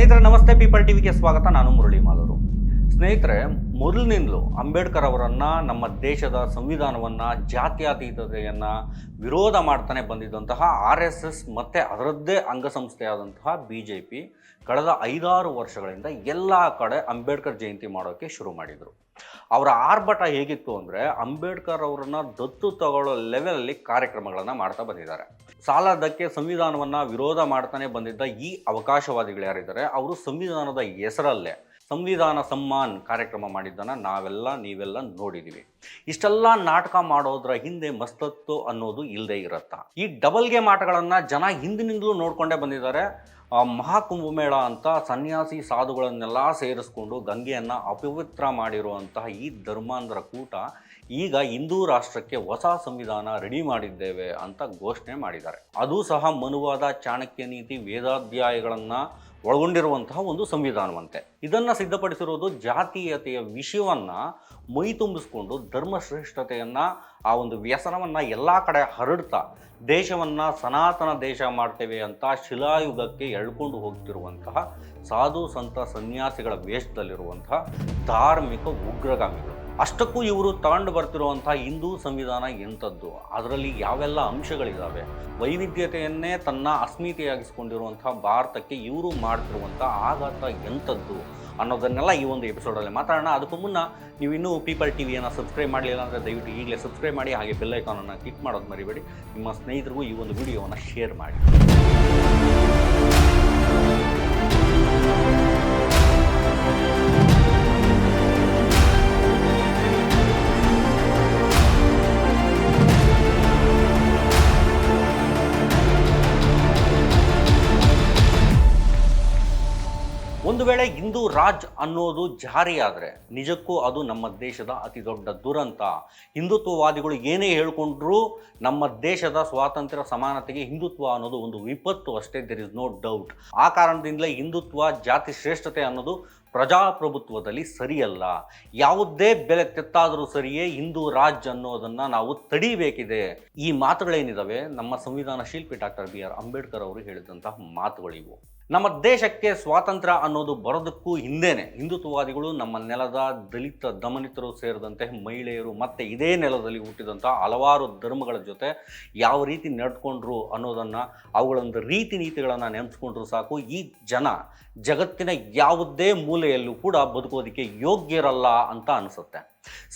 ಸ್ನೇಹಿತರೆ, ನಮಸ್ತೆ ಪೀಪಲ್ ಟಿವಿಗೆ ಸ್ವಾಗತ. ನಾನು ಮುರಳಿ ಮಾಲೂರು ಸ್ನೇಹಿತರೆ, ಮೊದಲಿನಿಂದಲೂ ಅಂಬೇಡ್ಕರ್ ಅವರನ್ನ ನಮ್ಮ ದೇಶದ ಸಂವಿಧಾನವನ್ನ, ಜಾತ್ಯತೀತತೆಯನ್ನ ವಿರೋಧ ಮಾಡ್ತಾನೆ ಬಂದಿದ್ದಂತಹ ಆರ್ ಎಸ್ ಎಸ್ ಮತ್ತೆ ಅದರದ್ದೇ ಅಂಗಸಂಸ್ಥೆಯಾದಂತಹ ಬಿ ಜೆ ಪಿ ಕಳೆದ ಐದಾರು ವರ್ಷಗಳಿಂದ ಎಲ್ಲ ಕಡೆ ಅಂಬೇಡ್ಕರ್ ಜಯಂತಿ ಮಾಡೋಕ್ಕೆ ಶುರು ಮಾಡಿದರು. ಅವರ ಆರ್ಭಟ ಹೇಗಿತ್ತು ಅಂದರೆ ಅಂಬೇಡ್ಕರ್ ಅವರನ್ನ ದತ್ತು ತಗೊಳ್ಳೋ ಲೆವೆಲಲ್ಲಿ ಕಾರ್ಯಕ್ರಮಗಳನ್ನು ಮಾಡ್ತಾ ಬಂದಿದ್ದಾರೆ. ಸಾಲದಕ್ಕೆ ಸಂವಿಧಾನವನ್ನ ವಿರೋಧ ಮಾಡ್ತಾನೆ ಬಂದಿದ್ದ ಈ ಅವಕಾಶವಾದಿಗಳು ಯಾರಿದ್ದಾರೆ? ಅವರು ಸಂವಿಧಾನದ ಹೆಸರಲ್ಲೇ ಸಂವಿಧಾನ ಸಮ್ಮಾನ್ ಕಾರ್ಯಕ್ರಮ ಮಾಡಿದ್ದನ್ನು ನಾವೆಲ್ಲ, ನೀವೆಲ್ಲ ನೋಡಿದ್ದೀವಿ ಇಷ್ಟೆಲ್ಲ ನಾಟಕ ಮಾಡೋದ್ರ ಹಿಂದೆ ಮಸ್ತತ್ತು ಅನ್ನೋದು ಇಲ್ಲದೆ ಇರುತ್ತಾ? ಈ ಡಬಲ್ ಗೇಮ್ ಆಟಗಳನ್ನು ಜನ ಹಿಂದಿನಿಂದಲೂ ನೋಡ್ಕೊಂಡೇ ಬಂದಿದ್ದಾರೆ. ಆ ಮಹಾಕುಂಭಮೇಳ ಅಂತ ಸನ್ಯಾಸಿ ಸಾಧುಗಳನ್ನೆಲ್ಲ ಸೇರಿಸ್ಕೊಂಡು ಗಂಗೆಯನ್ನು ಅಪವಿತ್ರ ಮಾಡಿರುವಂತಹ ಈ ಧರ್ಮಾಂಧರ ಕೂಟ ಈಗ ಹಿಂದೂ ರಾಷ್ಟ್ರಕ್ಕೆ ಹೊಸ ಸಂವಿಧಾನ ರೆಡಿ ಮಾಡಿದ್ದೇವೆ ಅಂತ ಘೋಷಣೆ ಮಾಡಿದ್ದಾರೆ. ಅದು ಸಹ ಮನುವಾದ ಚಾಣಕ್ಯ ನೀತಿ ವೇದಾಧ್ಯಾಯಗಳನ್ನು ಒಳಗೊಂಡಿರುವಂತಹ ಒಂದು ಸಂವಿಧಾನವಂತೆ. ಇದನ್ನು ಸಿದ್ಧಪಡಿಸಿರೋದು ಜಾತೀಯತೆಯ ವಿಷಯವನ್ನು ಮೈ ತುಂಬಿಸ್ಕೊಂಡು ಧರ್ಮಶ್ರೇಷ್ಠತೆಯನ್ನು, ಆ ಒಂದು ವ್ಯಸನವನ್ನು ಎಲ್ಲ ಕಡೆ ಹರಡ್ತಾ, ದೇಶವನ್ನು ಸನಾತನ ದೇಶ ಮಾಡ್ತೇವೆ ಅಂತ ಶಿಲಾಯುಗಕ್ಕೆ ಎಳ್ಕೊಂಡು ಹೋಗ್ತಿರುವಂತಹ ಸಾಧು, ಸಂತ, ಸನ್ಯಾಸಿಗಳ ವೇಷದಲ್ಲಿರುವಂತಹ ಧಾರ್ಮಿಕ ಉಗ್ರಗಾಮಿಗಳು. ಅಷ್ಟಕ್ಕೂ ಇವರು ತಗೊಂಡು ಬರ್ತಿರುವಂಥ ಹಿಂದೂ ಸಂವಿಧಾನ ಎಂಥದ್ದು? ಅದರಲ್ಲಿ ಯಾವೆಲ್ಲ ಅಂಶಗಳಿದ್ದಾವೆ ವೈವಿಧ್ಯತೆಯನ್ನೇ ತನ್ನ ಅಸ್ಮಿತೆಯಾಗಿಸ್ಕೊಂಡಿರುವಂಥ ಭಾರತಕ್ಕೆ ಇವರು ಮಾಡ್ತಿರುವಂಥ ಆಘಾತ ಎಂಥದ್ದು ಅನ್ನೋದನ್ನೆಲ್ಲ ಈ ಒಂದು ಎಪಿಸೋಡಲ್ಲಿ ಮಾತಾಡೋಣ. ಅದಕ್ಕೂ ಮುನ್ನ ನೀವು ಇನ್ನೂ ಪೀಪಲ್ ಟಿವಿಯನ್ನು ಸಬ್ಸ್ಕ್ರೈಬ್ ಮಾಡಲಿಲ್ಲ ಅಂದರೆ ದಯವಿಟ್ಟು ಈಗಲೇ ಸಬ್ಸ್ಕ್ರೈಬ್ ಮಾಡಿ, ಹಾಗೆ ಬೆಲ್ ಐಕಾನನ್ನು ಕ್ಲಿಕ್ ಮಾಡೋದು ಮರಿಬೇಡಿ. ನಿಮ್ಮ ಸ್ನೇಹಿತರಿಗೂ ಈ ಒಂದು ವಿಡಿಯೋವನ್ನು ಶೇರ್ ಮಾಡಿ. ಒಂದು ವೇಳೆ ಹಿಂದೂ ರಾಜ್ ಅನ್ನೋದು ಜಾರಿಯಾದರೆ ನಿಜಕ್ಕೂ ಅದು ನಮ್ಮ ದೇಶದ ಅತಿ ದೊಡ್ಡ ದುರಂತ. ಹಿಂದುತ್ವವಾದಿಗಳು ಏನೇ ಹೇಳಿಕೊಂಡ್ರೂ ನಮ್ಮ ದೇಶದ ಸ್ವಾತಂತ್ರ್ಯ, ಸಮಾನತೆಗೆ ಹಿಂದುತ್ವ ಅನ್ನೋದು ಒಂದು ವಿಪತ್ತು ಅಷ್ಟೇ ದೆರ್ ಇಸ್ ನೋ ಡೌಟ್ ಆ ಕಾರಣದಿಂದಲೇ ಹಿಂದುತ್ವ, ಜಾತಿ ಶ್ರೇಷ್ಠತೆ ಅನ್ನೋದು ಪ್ರಜಾಪ್ರಭುತ್ವದಲ್ಲಿ ಸರಿಯಲ್ಲ. ಯಾವುದೇ ಬೆಲೆ ತೆತ್ತಾದರೂ ಸರಿಯೇ ಹಿಂದೂ ರಾಜ್ ಅನ್ನೋದನ್ನು ನಾವು ತಡಿಬೇಕಿದೆ. ಈ ಮಾತುಗಳೇನಿದಾವೆ? ನಮ್ಮ ಸಂವಿಧಾನ ಶಿಲ್ಪಿ ಡಾಕ್ಟರ್ ಬಿ ಆರ್ ಅಂಬೇಡ್ಕರ್ ಅವರು ಹೇಳಿದಂತಹ ಮಾತುಗಳಿವು. ನಮ್ಮ ದೇಶಕ್ಕೆ ಸ್ವಾತಂತ್ರ್ಯ ಅನ್ನೋದು ಬರೋದಕ್ಕೂ ಹಿಂದೆನೆ. ಹಿಂದುತ್ವವಾದಿಗಳು ನಮ್ಮ ನೆಲದ ದಲಿತ ದಮನಿತರು ಸೇರಿದಂತೆ ಮಹಿಳೆಯರು ಮತ್ತೆ ಇದೇ ನೆಲದಲ್ಲಿ ಹುಟ್ಟಿದಂಥ ಹಲವಾರು ಧರ್ಮಗಳ ಜೊತೆ ಯಾವ ರೀತಿ ನಡ್ಕೊಂಡ್ರು ಅನ್ನೋದನ್ನು ಅವುಗಳೊಂದು ರೀತಿ ನೀತಿಗಳನ್ನು ನೆನೆಸ್ಕೊಂಡ್ರು ಸಾಕು. ಈ ಜನ ಜಗತ್ತಿನ ಯಾವುದೇ ಮೂಲೆಯಲ್ಲೂ ಕೂಡ ಬದುಕೋದಕ್ಕೆ ಯೋಗ್ಯರಲ್ಲ ಅಂತ ಅನಿಸುತ್ತೆ.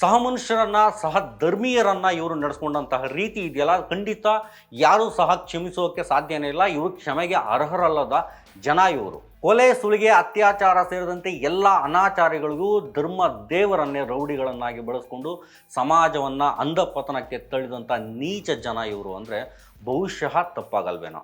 ಸಹ ಮನುಷ್ಯರನ್ನ, ಸಹ ಧರ್ಮೀಯರನ್ನ ಇವರು ನಡೆಸ್ಕೊಂಡಂತಹ ರೀತಿ ಇದೆಯಲ್ಲ, ಖಂಡಿತ ಯಾರೂ ಸಹ ಕ್ಷಮಿಸೋಕೆ ಸಾಧ್ಯನೇ ಇಲ್ಲ. ಇವರು ಕ್ಷಮೆಗೆ ಅರ್ಹರಲ್ಲದ ಜನ ಇವರು. ಕೊಲೆ, ಸುಲಿಗೆ, ಅತ್ಯಾಚಾರ ಸೇರಿದಂತೆ ಎಲ್ಲ ಅನಾಚಾರಿಗಳಿಗೂ ಧರ್ಮ ದೇವರನ್ನೇ ರೌಡಿಗಳನ್ನಾಗಿ ಬಳಸ್ಕೊಂಡು ಸಮಾಜವನ್ನು ಅಂಧಪತನಕ್ಕೆ ತಳ್ಳಿದಂಥ ನೀಚ ಜನ ಇವರು ಅಂದರೆ ಬಹುಶಃ ತಪ್ಪಾಗಲ್ವೇನೋ.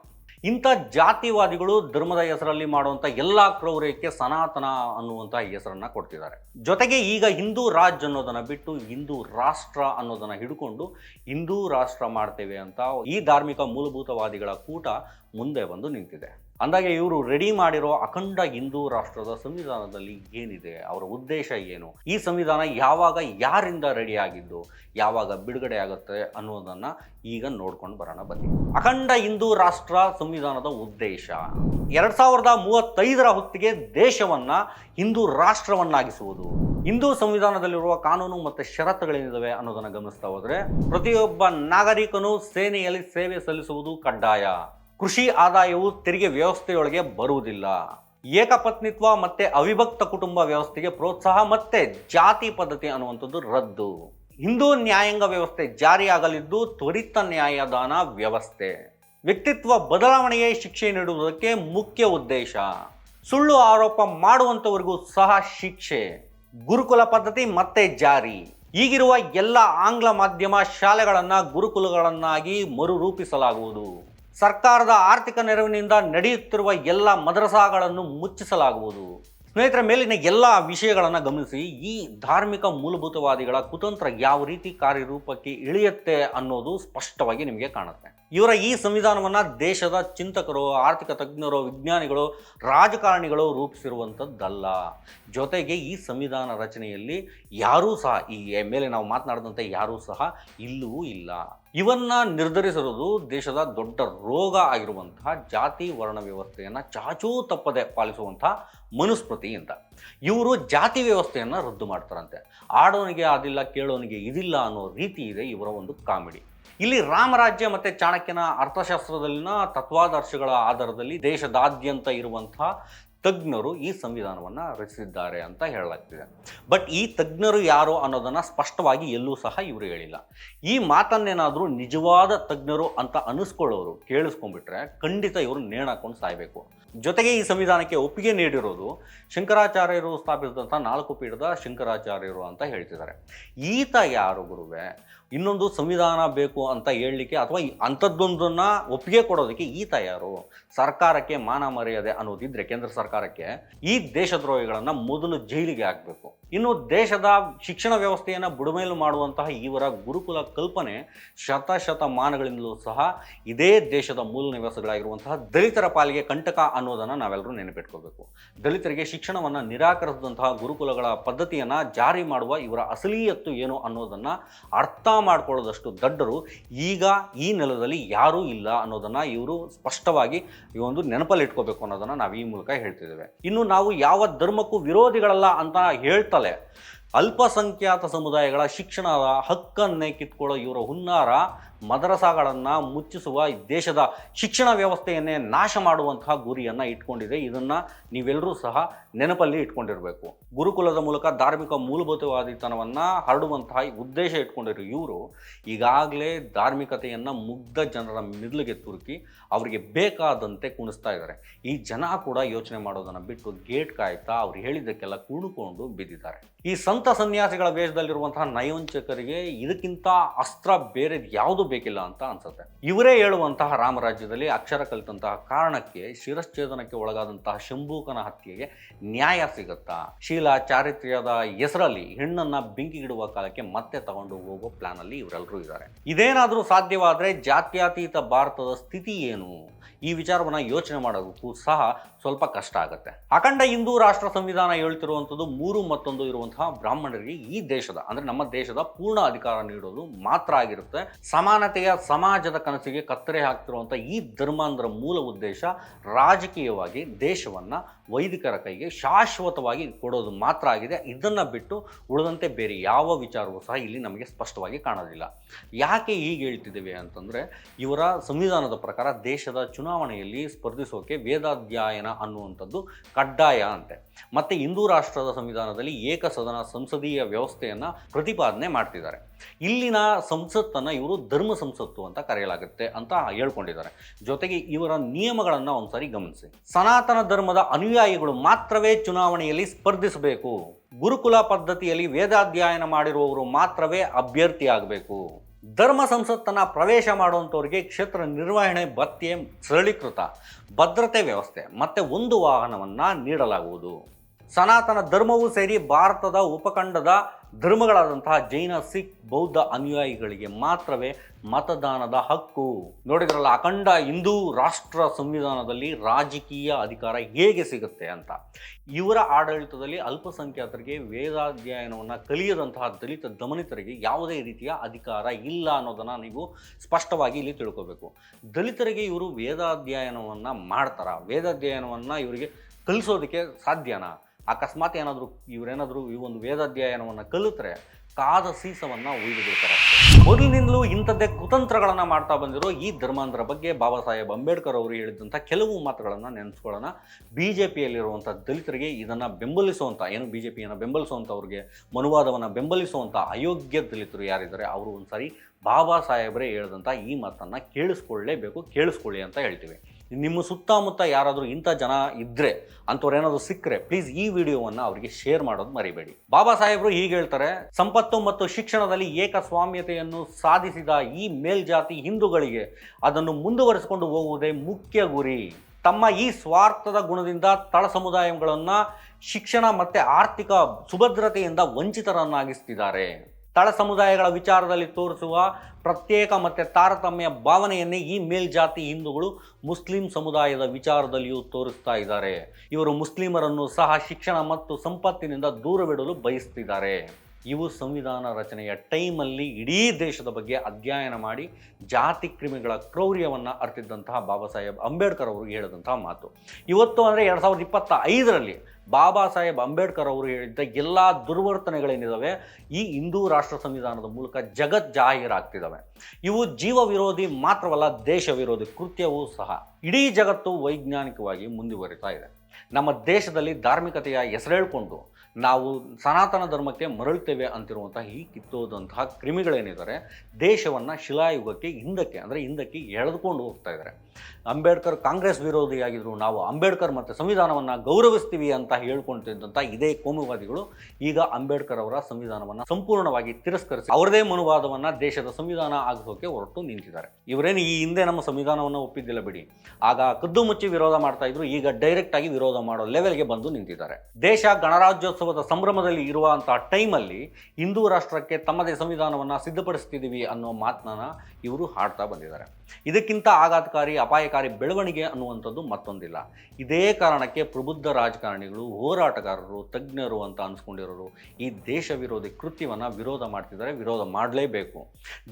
ಇಂಥ ಜಾತಿವಾದಿಗಳು ಧರ್ಮದ ಹೆಸರಲ್ಲಿ ಮಾಡುವಂಥ ಎಲ್ಲ ಕ್ರೌರ್ಯಕ್ಕೆ ಸನಾತನ ಅನ್ನುವಂಥ ಹೆಸರನ್ನು ಕೊಡ್ತಿದ್ದಾರೆ. ಜೊತೆಗೆ ಈಗ ಹಿಂದೂ ರಾಜ್ ಅನ್ನೋದನ್ನು ಬಿಟ್ಟು ಹಿಂದೂ ರಾಷ್ಟ್ರ ಅನ್ನೋದನ್ನು ಹಿಡ್ಕೊಂಡು ಹಿಂದೂ ರಾಷ್ಟ್ರ ಮಾಡ್ತೇವೆ ಅಂತ ಈ ಧಾರ್ಮಿಕ ಮೂಲಭೂತವಾದಿಗಳ ಕೂಟ ಮುಂದೆ ಬಂದು ನಿಂತಿದೆ. ಅಂದಾಗೆ ಇವರು ರೆಡಿ ಮಾಡಿರೋ ಅಖಂಡ ಹಿಂದೂ ರಾಷ್ಟ್ರದ ಸಂವಿಧಾನದಲ್ಲಿ ಏನಿದೆ, ಅವರ ಉದ್ದೇಶ ಏನು? ಈ ಸಂವಿಧಾನ ಯಾವಾಗ ಯಾರಿಂದ ರೆಡಿ ಆಗಿದ್ದು, ಯಾವಾಗ ಬಿಡುಗಡೆ ಆಗುತ್ತೆ ಅನ್ನೋದನ್ನು ಈಗ ನೋಡ್ಕೊಂಡು ಬರೋಣ ಬನ್ನಿ. ಅಖಂಡ ಹಿಂದೂ ರಾಷ್ಟ್ರ ಸಂವಿಧಾನದ ಉದ್ದೇಶ, ಎರಡ್ ಸಾವಿರದ ಮೂವತ್ತೈದರ ಹೊತ್ತಿಗೆ ದೇಶವನ್ನ ಹಿಂದೂ ರಾಷ್ಟ್ರವನ್ನಾಗಿಸುವುದು. ಹಿಂದೂ ಸಂವಿಧಾನದಲ್ಲಿರುವ ಕಾನೂನು ಮತ್ತು ಷರತ್ತುಗಳೇನಿದಾವೆ ಅನ್ನೋದನ್ನು ಗಮನಿಸ್ತಾ ಹೋದ್ರೆ, ಪ್ರತಿಯೊಬ್ಬ ನಾಗರಿಕನು ಸೇನೆಯಲ್ಲಿ ಸೇವೆ ಸಲ್ಲಿಸುವುದು ಕಡ್ಡಾಯ. ಕೃಷಿ ಆದಾಯವು ತೆರಿಗೆ ವ್ಯವಸ್ಥೆಯೊಳಗೆ ಬರುವುದಿಲ್ಲ. ಏಕಪತ್ನಿತ್ವ ಮತ್ತೆ ಅವಿಭಕ್ತ ಕುಟುಂಬ ವ್ಯವಸ್ಥೆಗೆ ಪ್ರೋತ್ಸಾಹ ಮತ್ತೆ ಜಾತಿ ಪದ್ಧತಿ ಅನ್ನುವಂಥದ್ದು ರದ್ದು. ಹಿಂದೂ ನ್ಯಾಯಾಂಗ ವ್ಯವಸ್ಥೆ ಜಾರಿಯಾಗಲಿದ್ದು ತ್ವರಿತ ನ್ಯಾಯದಾನ ವ್ಯವಸ್ಥೆ. ವ್ಯಕ್ತಿತ್ವ ಬದಲಾವಣೆಗೆ ಶಿಕ್ಷೆ ನೀಡುವುದಕ್ಕೆ ಮುಖ್ಯ ಉದ್ದೇಶ. ಸುಳ್ಳು ಆರೋಪ ಮಾಡುವಂಥವರಿಗೂ ಸಹ ಶಿಕ್ಷೆ. ಗುರುಕುಲ ಪದ್ಧತಿ ಮತ್ತೆ ಜಾರಿ. ಈಗಿರುವ ಎಲ್ಲ ಆಂಗ್ಲ ಮಾಧ್ಯಮ ಶಾಲೆಗಳನ್ನು ಗುರುಕುಲಗಳನ್ನಾಗಿ ಮರುರೂಪಿಸಲಾಗುವುದು. ಸರ್ಕಾರದ ಆರ್ಥಿಕ ನೆರವಿನಿಂದ ನಡೆಯುತ್ತಿರುವ ಎಲ್ಲ ಮದ್ರಸಾಗಳನ್ನು ಮುಚ್ಚಿಸಲಾಗುವುದು. ಸ್ನೇಹಿತರ, ಮೇಲಿನ ಎಲ್ಲ ವಿಷಯಗಳನ್ನು ಗಮನಿಸಿ. ಈ ಧಾರ್ಮಿಕ ಮೂಲಭೂತವಾದಿಗಳ ಕುತಂತ್ರ ಯಾವ ರೀತಿ ಕಾರ್ಯರೂಪಕ್ಕೆ ಇಳಿಯುತ್ತೆ ಅನ್ನೋದು ಸ್ಪಷ್ಟವಾಗಿ ನಿಮಗೆ ಕಾಣುತ್ತೆ. ಇವರ ಈ ಸಂವಿಧಾನವನ್ನು ದೇಶದ ಚಿಂತಕರು, ಆರ್ಥಿಕ ತಜ್ಞರು, ವಿಜ್ಞಾನಿಗಳು, ರಾಜಕಾರಣಿಗಳು ರೂಪಿಸಿರುವಂಥದ್ದಲ್ಲ ಜೊತೆಗೆ ಈ ಸಂವಿಧಾನ ರಚನೆಯಲ್ಲಿ ಯಾರೂ ಸಹ ಈ ಮೇಲೆ ನಾವು ಮಾತನಾಡಿದಂತೆ ಯಾರೂ ಸಹ ಇಲ್ಲವೂ ಇಲ್ಲ. ಇವನ್ನ ನಿರ್ಧರಿಸಿರೋದು ದೇಶದ ದೊಡ್ಡ ರೋಗ ಆಗಿರುವಂತಹ ಜಾತಿ ವರ್ಣ ವ್ಯವಸ್ಥೆಯನ್ನು ಚಾಚೂ ತಪ್ಪದೆ ಪಾಲಿಸುವಂತಹ ಮನುಸ್ಮೃತಿ ಅಂತ. ಇವರು ಜಾತಿ ವ್ಯವಸ್ಥೆಯನ್ನು ರದ್ದು ಮಾಡ್ತಾರಂತೆ. ಆಡೋನಿಗೆ ಅದಿಲ್ಲ, ಕೇಳೋನಿಗೆ ಇದಿಲ್ಲ ಅನ್ನೋ ರೀತಿ ಇದೆ ಇವರ ಒಂದು ಕಾಮಿಡಿ. ಇಲ್ಲಿ ರಾಮರಾಜ್ಯ ಮತ್ತೆ ಚಾಣಕ್ಯನ ಅರ್ಥಶಾಸ್ತ್ರದಲ್ಲಿನ ತತ್ವಾದರ್ಶಗಳ ಆಧಾರದಲ್ಲಿ ದೇಶದಾದ್ಯಂತ ಇರುವಂತಹ ತಜ್ಞರು ಈ ಸಂವಿಧಾನವನ್ನು ರಚಿಸಿದ್ದಾರೆ ಅಂತ ಹೇಳಲಾಗ್ತಿದೆ. ಬಟ್ ಈ ತಜ್ಞರು ಯಾರು ಅನ್ನೋದನ್ನು ಸ್ಪಷ್ಟವಾಗಿ ಎಲ್ಲೂ ಸಹ ಇವರು ಹೇಳಿಲ್ಲ. ಈ ಮಾತನ್ನೇನಾದರೂ ನಿಜವಾದ ತಜ್ಞರು ಅಂತ ಅನಿಸ್ಕೊಳ್ಳೋರು ಕೇಳಿಸ್ಕೊಂಡ್ಬಿಟ್ರೆ ಖಂಡಿತ ಇವರು ನೇಣಾಕೊಂಡು ಸಾಯಬೇಕು. ಜೊತೆಗೆ ಈ ಸಂವಿಧಾನಕ್ಕೆ ಒಪ್ಪಿಗೆ ನೀಡಿರೋದು ಶಂಕರಾಚಾರ್ಯರು ಸ್ಥಾಪಿಸಿದಂಥ ನಾಲ್ಕು ಪೀಠದ ಶಂಕರಾಚಾರ್ಯರು ಅಂತ ಹೇಳ್ತಿದ್ದಾರೆ. ಈತ ಯಾರು ಗುರುವೆ? ಇನ್ನೊಂದು ಸಂವಿಧಾನ ಬೇಕು ಅಂತ ಹೇಳಲಿಕ್ಕೆ ಅಥವಾ ಅಂಥದ್ದೊಂದನ್ನು ಒಪ್ಪಿಗೆ ಕೊಡೋದಕ್ಕೆ ಈ ಯಾರು ಸರ್ಕಾರಕ್ಕೆ ಮಾನ ಮರ್ಯಾದೆ ಅನ್ನೋದಿದ್ರೆ ಕೇಂದ್ರ ಸರ್ಕಾರಕ್ಕೆ ಈ ದೇಶದ್ರೋಹಿಗಳನ್ನು ಮೊದಲು ಜೈಲಿಗೆ ಹಾಕಬೇಕು. ಇನ್ನು ದೇಶದ ಶಿಕ್ಷಣ ವ್ಯವಸ್ಥೆಯನ್ನು ಬುಡಮೇಲು ಮಾಡುವಂತಹ ಇವರ ಗುರುಕುಲ ಕಲ್ಪನೆ ಶತಶತಮಾನಗಳಿಂದಲೂ ಸಹ ಇದೇ ದೇಶದ ಮೂಲ ನಿವಾಸಗಳಾಗಿರುವಂತಹ ದಲಿತರ ಪಾಲಿಗೆ ಕಂಟಕ ಅನ್ನೋದನ್ನು ನಾವೆಲ್ಲರೂ ನೆನಪಿಟ್ಕೋಬೇಕು. ದಲಿತರಿಗೆ ಶಿಕ್ಷಣವನ್ನು ನಿರಾಕರಿಸಿದಂತಹ ಗುರುಕುಲಗಳ ಪದ್ಧತಿಯನ್ನು ಜಾರಿ ಮಾಡುವ ಇವರ ಅಸಲೀಯತ್ತು ಏನು ಅನ್ನೋದನ್ನು ಅರ್ಥ ಮಾಡ್ಕೊಳ್ಳೋದಷ್ಟು ದಡ್ಡರು ಈಗ ಈ ನೆಲದಲ್ಲಿ ಯಾರೂ ಇಲ್ಲ ಅನ್ನೋದನ್ನು ಇವರು ಸ್ಪಷ್ಟವಾಗಿ ಈ ಒಂದು ನೆನಪಲ್ಲಿ ಇಟ್ಕೋಬೇಕು ಅನ್ನೋದನ್ನು ನಾವು ಈ ಮೂಲಕ ಹೇಳ್ತಿದ್ದೇವೆ. ಇನ್ನು ನಾವು ಯಾವ ಧರ್ಮಕ್ಕೂ ವಿರೋಧಿಗಳಲ್ಲ ಅಂತ ಹೇಳ್ತಲೇ, ಅಲ್ಪಸಂಖ್ಯಾತ ಸಮುದಾಯಗಳ ಶಿಕ್ಷಣದ ಹಕ್ಕನ್ನೇ ಕಿತ್ಕೊಳ್ಳೋ ಇವರ ಹುನ್ನಾರ ಮದರಸಾಗಳನ್ನು ಮುಚ್ಚಿಸುವ ದೇಶದ ಶಿಕ್ಷಣ ವ್ಯವಸ್ಥೆಯನ್ನೇ ನಾಶ ಮಾಡುವಂತಹ ಗುರಿಯನ್ನು ಇಟ್ಕೊಂಡಿದೆ. ಇದನ್ನು ನೀವೆಲ್ಲರೂ ಸಹ ನೆನಪಲ್ಲಿ ಇಟ್ಕೊಂಡಿರಬೇಕು. ಗುರುಕುಲದ ಮೂಲಕ ಧಾರ್ಮಿಕ ಮೂಲಭೂತವಾದಿತನವನ್ನು ಹರಡುವಂತಹ ಉದ್ದೇಶ ಇಟ್ಕೊಂಡಿರೋ ಇವರು ಈಗಾಗಲೇ ಧಾರ್ಮಿಕತೆಯನ್ನು ಮುಗ್ಧ ಜನರ ಮಿದ್ಲಿಗೆ ತುರುಕಿ ಅವರಿಗೆ ಬೇಕಾದಂತೆ ಕುಣಿಸ್ತಾ ಇದ್ದಾರೆ. ಈ ಜನ ಕೂಡ ಯೋಚನೆ ಮಾಡೋದನ್ನು ಬಿಟ್ಟು ಗೇಟ್ ಕಾಯ್ತಾ ಅವ್ರು ಹೇಳಿದ್ದಕ್ಕೆಲ್ಲ ಕುಣುಕೊಂಡು ಬಿದ್ದಿದ್ದಾರೆ. ಈ ಸಂತ ಸನ್ಯಾಸಿಗಳ ವೇಷದಲ್ಲಿರುವಂತಹ ನಯವಂಚಕರಿಗೆ ಇದಕ್ಕಿಂತ ಅಸ್ತ್ರ ಬೇರೆ ಯಾವುದು ಬೇಕಿಲ್ಲ ಅಂತ ಅನ್ಸುತ್ತೆ. ಇವರೇ ಹೇಳುವಂತಹ ರಾಮರಾಜ್ಯದಲ್ಲಿ ಅಕ್ಷರ ಕಲಿತಂತಹ ಕಾರಣಕ್ಕೆ ಶಿರಶ್ಚೇದನಕ್ಕೆ ಒಳಗಾದಂತಹ ಶಂಭೂಕನ ಹತ್ಯೆಗೆ ನ್ಯಾಯ ಸಿಗುತ್ತಾ? ಶೀಲಾ ಚಾರಿತ್ರ್ಯದ ಹೆಸರಲ್ಲಿ ಹೆಣ್ಣನ್ನ ಬೆಂಕಿಗಿಡುವ ಕಾಲಕ್ಕೆ ಮತ್ತೆ ತಗೊಂಡು ಹೋಗೋ ಪ್ಲಾನ್ ಅಲ್ಲಿ ಇವರೆಲ್ಲರೂ ಇದ್ದಾರೆ. ಇದೇನಾದರೂ ಸಾಧ್ಯವಾದ್ರೆ ಜಾತ್ಯಾತೀತ ಭಾರತದ ಸ್ಥಿತಿ ಏನು? ಈ ವಿಚಾರವನ್ನ ಯೋಚನೆ ಮಾಡೋದಕ್ಕೂ ಸಹ ಸ್ವಲ್ಪ ಕಷ್ಟ ಆಗುತ್ತೆ. ಅಖಂಡ ಹಿಂದೂ ರಾಷ್ಟ್ರ ಸಂವಿಧಾನ ಹೇಳ್ತಿರುವಂಥದ್ದು ಮೂರು ಮತ್ತೊಂದು ಇರುವಂತಹ ಬ್ರಾಹ್ಮಣರಿಗೆ ಈ ದೇಶದ, ಅಂದ್ರೆ ನಮ್ಮ ದೇಶದ ಪೂರ್ಣ ಅಧಿಕಾರ ನೀಡೋದು ಮಾತ್ರ ಆಗಿರುತ್ತೆ. ಸಮಾನತೆಯ ಸಮಾಜದ ಕನಸಿಗೆ ಕತ್ತರೆ ಹಾಕ್ತಿರುವಂಥ ಈ ಧರ್ಮಾಂಧರ ಮೂಲ ಉದ್ದೇಶ ರಾಜಕೀಯವಾಗಿ ದೇಶವನ್ನ ವೈದಿಕರ ಕೈಗೆ ಶಾಶ್ವತವಾಗಿ ಕೊಡೋದು ಮಾತ್ರ ಆಗಿದೆ. ಇದನ್ನು ಬಿಟ್ಟು ಉಳಿದಂತೆ ಬೇರೆ ಯಾವ ವಿಚಾರವೂ ಸಹ ಇಲ್ಲಿ ನಮಗೆ ಸ್ಪಷ್ಟವಾಗಿ ಕಾಣೋದಿಲ್ಲ. ಯಾಕೆ ಹೀಗೆ ಹೇಳ್ತಿದ್ದೇವೆ ಅಂತಂದರೆ, ಇವರ ಸಂವಿಧಾನದ ಪ್ರಕಾರ ದೇಶದ ಚುನಾವಣೆಯಲ್ಲಿ ಸ್ಪರ್ಧಿಸೋಕೆ ವೇದಾಧ್ಯಯನ ಅನ್ನುವಂಥದ್ದು ಕಡ್ಡಾಯ ಅಂತೆ. ಮತ್ತು ಹಿಂದೂ ರಾಷ್ಟ್ರದ ಸಂವಿಧಾನದಲ್ಲಿ ಏಕಸದನ ಸಂಸದೀಯ ವ್ಯವಸ್ಥೆಯನ್ನು ಪ್ರತಿಪಾದನೆ ಮಾಡ್ತಿದ್ದಾರೆ. ಇಲ್ಲಿನ ಸಂಸತ್ತನ್ನು ಇವರು ಧರ್ಮ ಸಂಸತ್ತು ಅಂತ ಕರೆಯಲಾಗುತ್ತೆ ಅಂತ ಹೇಳ್ಕೊಂಡಿದ್ದಾರೆ. ಜೊತೆಗೆ ಇವರ ನಿಯಮಗಳನ್ನು ಒಂದ್ಸರಿ ಗಮನಿಸಿ. ಸನಾತನ ಧರ್ಮದ ಅನುಯಾಯಿಗಳು ಮಾತ್ರವೇ ಚುನಾವಣೆಯಲ್ಲಿ ಸ್ಪರ್ಧಿಸಬೇಕು. ಗುರುಕುಲ ಪದ್ಧತಿಯಲ್ಲಿ ವೇದಾಧ್ಯಯನ ಮಾಡಿರುವವರು ಮಾತ್ರವೇ ಅಭ್ಯರ್ಥಿಯಾಗಬೇಕು ಧರ್ಮ ಸಂಸತ್ತನ್ನು ಪ್ರವೇಶ ಮಾಡುವಂಥವ್ರಿಗೆ ಕ್ಷೇತ್ರ ನಿರ್ವಹಣೆ ಭತ್ಯೆ ಸರಳೀಕೃತ. ಭದ್ರತೆ ವ್ಯವಸ್ಥೆ ಮತ್ತೆ ಒಂದು ವಾಹನವನ್ನು ನೀಡಲಾಗುವುದು. ಸನಾತನ ಧರ್ಮವೂ ಸೇರಿ ಭಾರತದ ಉಪಖಂಡದ ಧರ್ಮಗಳಾದಂತಹ ಜೈನ, ಸಿಖ್, ಬೌದ್ಧ ಅನುಯಾಯಿಗಳಿಗೆ ಮಾತ್ರವೇ ಮತದಾನದ ಹಕ್ಕು. ನೋಡಿದ್ರಲ್ಲ, ಅಖಂಡ ಹಿಂದೂ ರಾಷ್ಟ್ರ ಸಂವಿಧಾನದಲ್ಲಿ ರಾಜಕೀಯ ಅಧಿಕಾರ ಹೇಗೆ ಸಿಗುತ್ತೆ ಅಂತ. ಇವರ ಆಡಳಿತದಲ್ಲಿ ಅಲ್ಪಸಂಖ್ಯಾತರಿಗೆ ವೇದಾಧ್ಯಯನವನ್ನು ಕಲಿಯದಂತಹ ದಲಿತ ದಮನಿತರಿಗೆ ಯಾವುದೇ ರೀತಿಯ ಅಧಿಕಾರ ಇಲ್ಲ ಅನ್ನೋದನ್ನು ನೀವು ಸ್ಪಷ್ಟವಾಗಿ ಇಲ್ಲಿ ತಿಳ್ಕೋಬೇಕು. ದಲಿತರಿಗೆ ಇವರು ವೇದಾಧ್ಯಯನವನ್ನು ಮಾಡ್ತಾರ? ವೇದಾಧ್ಯಯನವನ್ನು ಇವರಿಗೆ ಕಲಿಸೋದಕ್ಕೆ ಸಾಧ್ಯನಾ? ಅಕಸ್ಮಾತ್ ಏನಾದರೂ ಇವರೇನಾದರೂ ಈ ಒಂದು ವೇದಾಧ್ಯಯನವನ್ನು ಕಲಿತ್ರೆ ಕಾದ ಸೀಸವನ್ನು ಉಯ್ದು ಬಿಡ್ತಾರೆ. ಮೊದಲಿನಿಂದಲೂ ಇಂಥದ್ದೇ ಕುತಂತ್ರಗಳನ್ನು ಮಾಡ್ತಾ ಬಂದಿರೋ ಈ ಧರ್ಮಾಂಧರ ಬಗ್ಗೆ ಬಾಬಾ ಸಾಹೇಬ್ ಅಂಬೇಡ್ಕರ್ ಅವರು ಹೇಳಿದಂಥ ಕೆಲವು ಮಾತುಗಳನ್ನು ನೆನೆಸ್ಕೊಳ್ಳೋಣ. ಬಿ ಜೆ ಪಿಯಲ್ಲಿರುವಂಥ ದಲಿತರಿಗೆ ಇದನ್ನು ಬೆಂಬಲಿಸುವಂಥ, ಏನು ಬಿ ಜೆ ಪಿಯನ್ನು ಬೆಂಬಲಿಸುವಂಥವ್ರಿಗೆ ಮನುವಾದವನ್ನು ಬೆಂಬಲಿಸುವಂಥ ಅಯೋಗ್ಯ ದಲಿತರು ಯಾರಿದ್ದಾರೆ ಅವರು ಒಂದ್ಸರಿ ಬಾಬಾ ಸಾಹೇಬರೇ ಹೇಳಿದಂಥ ಈ ಮಾತನ್ನು ಕೇಳಿಸ್ಕೊಳ್ಳೇಬೇಕು, ಕೇಳಿಸ್ಕೊಳ್ಳಿ ಅಂತ ಹೇಳ್ತೀವಿ. ನಿಮ್ಮ ಸುತ್ತಮುತ್ತ ಯಾರಾದರೂ ಇಂಥ ಜನ ಇದ್ದರೆ ಏನಾದರೂ ಸಿಕ್ಕರೆ ಪ್ಲೀಸ್ ಈ ವಿಡಿಯೋವನ್ನು ಅವರಿಗೆ ಶೇರ್ ಮಾಡೋದು ಮರಿಬೇಡಿ. ಬಾಬಾ ಸಾಹೇಬರು ಹೀಗೆ ಹೇಳ್ತಾರೆ, ಸಂಪತ್ತು ಮತ್ತು ಶಿಕ್ಷಣದಲ್ಲಿ ಏಕಸ್ವಾಮ್ಯತೆಯನ್ನು ಸಾಧಿಸಿದ ಈ ಮೇಲ್ಜಾತಿ ಹಿಂದೂಗಳಿಗೆ ಅದನ್ನು ಮುಂದುವರಿಸಿಕೊಂಡು ಹೋಗುವುದೇ ಮುಖ್ಯ ಗುರಿ. ತಮ್ಮ ಈ ಸ್ವಾರ್ಥದ ಗುಣದಿಂದ ತಳ ಸಮುದಾಯಗಳನ್ನು ಶಿಕ್ಷಣ ಮತ್ತು ಆರ್ಥಿಕ ಸುಭದ್ರತೆಯಿಂದ ವಂಚಿತರನ್ನಾಗಿಸ್ತಿದ್ದಾರೆ. ತಳ ಸಮುದಾಯಗಳ ವಿಚಾರದಲ್ಲಿ ತೋರಿಸುವ ಪ್ರತ್ಯೇಕ ಮತ್ತು ತಾರತಮ್ಯ ಭಾವನೆಯನ್ನೇ ಈ ಮೇಲ್ಜಾತಿ ಹಿಂದೂಗಳು ಮುಸ್ಲಿಂ ಸಮುದಾಯದ ವಿಚಾರದಲ್ಲಿಯೂ ತೋರಿಸ್ತಾ ಇದ್ದಾರೆ. ಇವರು ಮುಸ್ಲಿಮರನ್ನು ಸಹ ಶಿಕ್ಷಣ ಮತ್ತು ಸಂಪತ್ತಿನಿಂದ ದೂರವಿಡಲು ಬಯಸ್ತಿದ್ದಾರೆ. ಇವು ಸಂವಿಧಾನ ರಚನೆಯ ಟೈಮಲ್ಲಿ ಇಡೀ ದೇಶದ ಬಗ್ಗೆ ಅಧ್ಯಯನ ಮಾಡಿ ಜಾತಿ ಕ್ರಿಮಿಗಳ ಕ್ರೌರ್ಯವನ್ನು ಅರ್ತಿದ್ದಂತಹ ಬಾಬಾ ಸಾಹೇಬ್ ಅಂಬೇಡ್ಕರ್ ಅವರು ಹೇಳಿದಂತಹ ಮಾತು. ಇವತ್ತು ಅಂದರೆ ಎರಡು ಸಾವಿರದ ಇಪ್ಪತ್ತ ಐದರಲ್ಲಿ ಬಾಬಾ ಸಾಹೇಬ್ ಅಂಬೇಡ್ಕರ್ ಅವರು ಹೇಳಿದ್ದ ಎಲ್ಲ ದುರ್ವರ್ತನೆಗಳೇನಿದ್ದಾವೆ ಈ ಹಿಂದೂ ರಾಷ್ಟ್ರ ಸಂವಿಧಾನದ ಮೂಲಕ ಜಗತ್ ಜಾಹೀರಾಗ್ತಿದ್ದಾವೆ ಇವು ಜೀವ ವಿರೋಧಿ ಮಾತ್ರವಲ್ಲ, ದೇಶ ವಿರೋಧಿ ಕೃತ್ಯವೂ ಸಹ ಇಡೀ ಜಗತ್ತು ವೈಜ್ಞಾನಿಕವಾಗಿ ಮುಂದುವರಿತಾ ಇದೆ. ನಮ್ಮ ದೇಶದಲ್ಲಿ ಧಾರ್ಮಿಕತೆಯ ಹೆಸರೇಳ್ಕೊಂಡು ನಾವು ಸನಾತನ ಧರ್ಮಕ್ಕೆ ಮರಳುತ್ತೇವೆ ಅಂತಿರುವಂತಹ ಈ ಕಿತ್ತೋದಂತಹ ಕ್ರಿಮಿಗಳೇನಿದ್ದಾರೆ, ದೇಶವನ್ನು ಶಿಲಾಯುಗಕ್ಕೆ ಹಿಂದಕ್ಕೆ, ಅಂದರೆ ಹಿಂದಕ್ಕೆ ಎಳೆದುಕೊಂಡು ಹೋಗ್ತಾ ಇದ್ದಾರೆ. ಅಂಬೇಡ್ಕರ್ ಕಾಂಗ್ರೆಸ್ ವಿರೋಧಿಯಾಗಿದ್ದರು ನಾವು ಅಂಬೇಡ್ಕರ್ ಮತ್ತು ಸಂವಿಧಾನವನ್ನು ಗೌರವಿಸ್ತೀವಿ ಅಂತ ಹೇಳ್ಕೊಳ್ತಿದ್ದಂಥ ಇದೇ ಕೋಮುವಾದಿಗಳು, ಈಗ ಅಂಬೇಡ್ಕರ್ ಅವರ ಸಂವಿಧಾನವನ್ನು ಸಂಪೂರ್ಣವಾಗಿ ತಿರಸ್ಕರಿಸಿ ಅವರದೇ ಮನುವಾದವನ್ನು ದೇಶದ ಸಂವಿಧಾನ ಆಗಿಸೋಕೆ ಹೊರಟು ನಿಂತಿದ್ದಾರೆ. ಇವರೇನು ಈ ಹಿಂದೆ ನಮ್ಮ ಸಂವಿಧಾನವನ್ನು ಒಪ್ಪಿದ್ದಿಲ್ಲ ಬಿಡಿ. ಆಗ ಕದ್ದು ಮುಚ್ಚಿ ವಿರೋಧ ಮಾಡ್ತಾ ಇದ್ರು, ಈಗ ಡೈರೆಕ್ಟ್ ಆಗಿ ವಿರೋಧ ಮಾಡೋ ಲೆವೆಲ್ಗೆ ಬಂದು ನಿಂತಿದ್ದಾರೆ. ದೇಶ ಗಣರಾಜ್ಯೋತ್ಸವದ ಸಂಭ್ರಮದಲ್ಲಿ ಇರುವಂಥ ಟೈಮಲ್ಲಿ ಹಿಂದೂ ರಾಷ್ಟ್ರಕ್ಕೆ ತಮ್ಮದೇ ಸಂವಿಧಾನವನ್ನು ಸಿದ್ಧಪಡಿಸ್ತಿದ್ದೀವಿ ಅನ್ನೋ ಮಾತನ್ನ ಇವರು ಹಾಡ್ತಾ ಬಂದಿದ್ದಾರೆ. ಇದಕ್ಕಿಂತ ಆಘಾತಕಾರಿ, ಅಪಾಯಕಾರಿ ಬೆಳವಣಿಗೆ ಅನ್ನುವಂಥದ್ದು ಮತ್ತೊಂದಿಲ್ಲ. ಇದೇ ಕಾರಣಕ್ಕೆ ಪ್ರಬುದ್ಧ ರಾಜಕಾರಣಿಗಳು, ಹೋರಾಟಗಾರರು, ತಜ್ಞರು ಅಂತ ಅನ್ಸ್ಕೊಂಡಿರೋರು ಈ ದೇಶ ವಿರೋಧಿ ಕೃತ್ಯವನ್ನು ವಿರೋಧ ಮಾಡ್ತಿದ್ದಾರೆ, ವಿರೋಧ ಮಾಡಲೇಬೇಕು.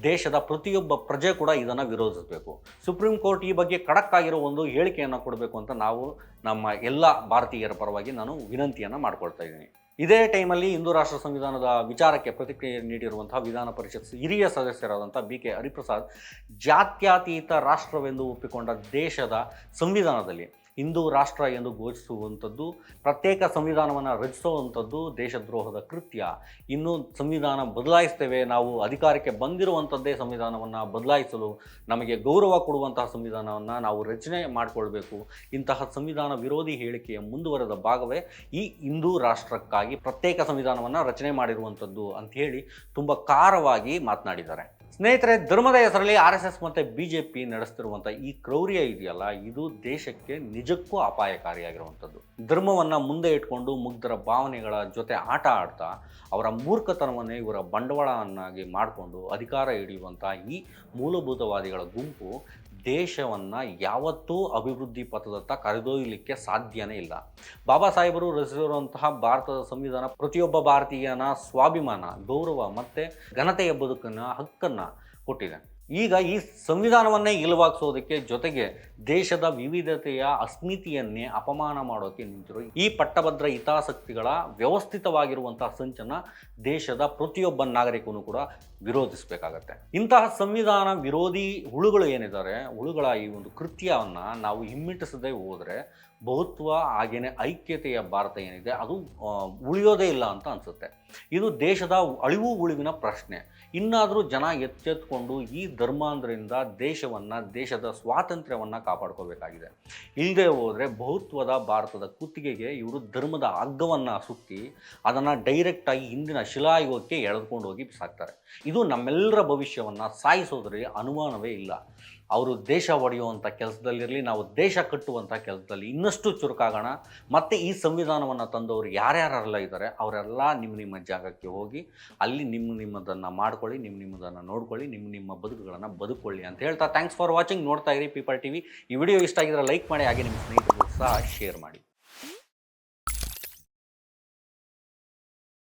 ದೇಶದ ಪ್ರತಿಯೊಬ್ಬ ಪ್ರಜೆ ಕೂಡ ಇದನ್ನು ವಿರೋಧಿಸಬೇಕು. ಸುಪ್ರೀಂ ಕೋರ್ಟ್ ಈ ಬಗ್ಗೆ ಖಡಕ್ ಆಗಿರೋ ಒಂದು ಹೇಳಿಕೆಯನ್ನು ಕೊಡಬೇಕು ಅಂತ ನಾವು ನಮ್ಮ ಎಲ್ಲ ಭಾರತೀಯರ ಪರವಾಗಿ ನಾನು ವಿನಂತಿಯನ್ನು ಮಾಡ್ಕೊಳ್ತಾ ಇದ್ದೀನಿ. ಇದೇ ಟೈಮಲ್ಲಿ ಹಿಂದೂ ರಾಷ್ಟ್ರ ಸಂವಿಧಾನದ ವಿಚಾರಕ್ಕೆ ಪ್ರತಿಕ್ರಿಯೆ ನೀಡಿರುವಂತಹ ವಿಧಾನ ಪರಿಷತ್ ಹಿರಿಯ ಸದಸ್ಯರಾದಂಥ ಬಿ ಕೆ ಹರಿಪ್ರಸಾದ್ ಜಾತ್ಯತೀತ ರಾಷ್ಟ್ರವೆಂದು ಒಪ್ಪಿಕೊಂಡ ದೇಶದ ಸಂವಿಧಾನದಲ್ಲಿ ಹಿಂದೂ ರಾಷ್ಟ್ರ ಎಂದು ಘೋಷಿಸುವಂಥದ್ದು, ಪ್ರತ್ಯೇಕ ಸಂವಿಧಾನವನ್ನು ರಚಿಸುವಂಥದ್ದು ದೇಶದ್ರೋಹದ ಕೃತ್ಯ. ಇನ್ನು ಸಂವಿಧಾನ ಬದಲಾಯಿಸ್ತೇವೆ, ನಾವು ಅಧಿಕಾರಕ್ಕೆ ಬಂದಿರುವಂಥದ್ದೇ ಸಂವಿಧಾನವನ್ನು ಬದಲಾಯಿಸಲು ನಮಗೆ ಗೌರವ ಕೊಡುವಂತಹ ಸಂವಿಧಾನವನ್ನು ನಾವು ರಚನೆ ಮಾಡಿಕೊಳ್ಬೇಕು. ಇಂತಹ ಸಂವಿಧಾನ ವಿರೋಧಿ ಹೇಳಿಕೆಯ ಮುಂದುವರೆದ ಭಾಗವೇ ಈ ಹಿಂದೂ ರಾಷ್ಟ್ರಕ್ಕಾಗಿ ಪ್ರತ್ಯೇಕ ಸಂವಿಧಾನವನ್ನು ರಚನೆ ಮಾಡಿರುವಂಥದ್ದು ಹೇಳಿ ತುಂಬ ಖಾರವಾಗಿ ಮಾತನಾಡಿದ್ದಾರೆ. ಸ್ನೇಹಿತರೆ, ಧರ್ಮದ ಹೆಸರಲ್ಲಿ ಆರ್ ಎಸ್ ಎಸ್ ಮತ್ತು ಬಿ ಜೆ ಪಿ ನಡೆಸ್ತಿರುವಂಥ ಈ ಕ್ರೌರ್ಯ ಇದೆಯಲ್ಲ, ಇದು ದೇಶಕ್ಕೆ ನಿಜಕ್ಕೂ ಅಪಾಯಕಾರಿಯಾಗಿರುವಂಥದ್ದು. ಧರ್ಮವನ್ನು ಮುಂದೆ ಇಟ್ಕೊಂಡು ಮುಗ್ಧರ ಭಾವನೆಗಳ ಜೊತೆ ಆಟ ಆಡ್ತಾ, ಅವರ ಮೂರ್ಖತನವನ್ನೇ ಇವರ ಬಂಡವಾಳವನ್ನಾಗಿ ಮಾಡಿಕೊಂಡು ಅಧಿಕಾರ ಹಿಡಿಯುವಂಥ ಈ ಮೂಲಭೂತವಾದಿಗಳ ಗುಂಪು ದೇಶವನ್ನು ಯಾವತ್ತೂ ಅಭಿವೃದ್ಧಿ ಪಥದತ್ತ ಕರೆದೊಯ್ಯಲಿಕ್ಕೆ ಸಾಧ್ಯನೇ ಇಲ್ಲ. ಬಾಬಾ ಸಾಹೇಬರು ರಚಿಸಿರುವಂತಹ ಭಾರತದ ಸಂವಿಧಾನ ಪ್ರತಿಯೊಬ್ಬ ಭಾರತೀಯನ ಸ್ವಾಭಿಮಾನ, ಗೌರವ ಮತ್ತು ಘನತೆಯ ಬದುಕನ್ನು, ಹಕ್ಕನ್ನು ಕೊಟ್ಟಿದೆ. ಈಗ ಈ ಸಂವಿಧಾನವನ್ನೇ ಇಲ್ಲವಾಗಿಸೋದಕ್ಕೆ ಜೊತೆಗೆ ದೇಶದ ವಿವಿಧತೆಯ ಅಸ್ಮಿತಿಯನ್ನೇ ಅಪಮಾನ ಮಾಡೋಕ್ಕೆ ನಿಂತಿರೋ ಈ ಪಟ್ಟಭದ್ರ ಹಿತಾಸಕ್ತಿಗಳ ವ್ಯವಸ್ಥಿತವಾಗಿರುವಂತಹ ಸಂಚನ್ನು ದೇಶದ ಪ್ರತಿಯೊಬ್ಬ ನಾಗರಿಕನು ಕೂಡ ವಿರೋಧಿಸಬೇಕಾಗತ್ತೆ. ಇಂತಹ ಸಂವಿಧಾನ ವಿರೋಧಿ ಹುಳುಗಳು ಏನಿದ್ದಾರೆ, ಹುಳುಗಳ ಈ ಒಂದು ಕೃತ್ಯವನ್ನು ನಾವು ಹಿಮ್ಮೆಟ್ಟಿಸದೆ ಹೋದರೆ ಬಹುತ್ವ ಹಾಗೇನೆ ಐಕ್ಯತೆಯ ಭಾರತ ಏನಿದೆ, ಅದು ಉಳಿಯೋದೇ ಇಲ್ಲ ಅಂತ ಅನಿಸುತ್ತೆ. ಇದು ದೇಶದ ಅಳಿವು ಉಳಿವಿನ ಪ್ರಶ್ನೆ. ಇನ್ನಾದರೂ ಜನ ಎಚ್ಚೆತ್ಕೊಂಡು ಈ ಧರ್ಮಾಂಧರಿಂದ ದೇಶವನ್ನು, ದೇಶದ ಸ್ವಾತಂತ್ರ್ಯವನ್ನು ಕಾಪಾಡ್ಕೋಬೇಕಾಗಿದೆ ಇಲ್ಲದೆ ಹೋದರೆ ಬಹುತ್ವದ ಭಾರತದ ಕುತ್ತಿಗೆಗೆ ಇವರು ಧರ್ಮದ ಹಗ್ಗವನ್ನು ಸುತ್ತಿ ಅದನ್ನು ಡೈರೆಕ್ಟಾಗಿ ಹಿಂದಿನ ಶಿಲಾಯುಗಕ್ಕೆ ಎಳೆದುಕೊಂಡು ಹೋಗಿ ಬಿಸಾಕ್ತಾರೆ. ಇದು ನಮ್ಮೆಲ್ಲರ ಭವಿಷ್ಯವನ್ನು ಸಾಯಿಸೋದ್ರಲ್ಲಿ ಅನುಮಾನವೇ ಇಲ್ಲ. ಅವರು ದೇಶ ಒಡೆಯುವಂಥ ಕೆಲಸದಲ್ಲಿರಲಿ, ನಾವು ದೇಶ ಕಟ್ಟುವಂಥ ಕೆಲಸದಲ್ಲಿ ಇನ್ನಷ್ಟು ಚುರುಕಾಗೋಣ. ಮತ್ತು ಈ ಸಂವಿಧಾನವನ್ನು ತಂದವರು ಯಾರ್ಯಾರೆಲ್ಲ ಇದ್ದಾರೆ, ಅವರೆಲ್ಲ ನಿಮ್ಮ ನಿಮ್ಮ ಜಾಗಕ್ಕೆ ಹೋಗಿ ಅಲ್ಲಿ ನಿಮ್ಮ ನಿಮ್ಮದನ್ನು ಮಾಡ್ಕೊಳ್ಳಿ, ನಿಮ್ಮ ನಿಮ್ಮದನ್ನು ನೋಡ್ಕೊಳ್ಳಿ, ನಿಮ್ಮ ನಿಮ್ಮ ಬದುಕುಗಳನ್ನು ಬದುಕೊಳ್ಳಿ ಅಂತ ಹೇಳ್ತಾ ಥ್ಯಾಂಕ್ಸ್ ಫಾರ್ ವಾಚಿಂಗ್ ನೋಡ್ತಾ ಇರಿ ಪೀಪಲ್ ಟಿ ವಿ ಈ ವಿಡಿಯೋ ಇಷ್ಟ ಆಗಿದ್ರೆ ಲೈಕ್ ಮಾಡಿ, ಹಾಗೆ ನಿಮ್ಮ ಸ್ನೇಹಿತರು ಸಹ ಶೇರ್ ಮಾಡಿ.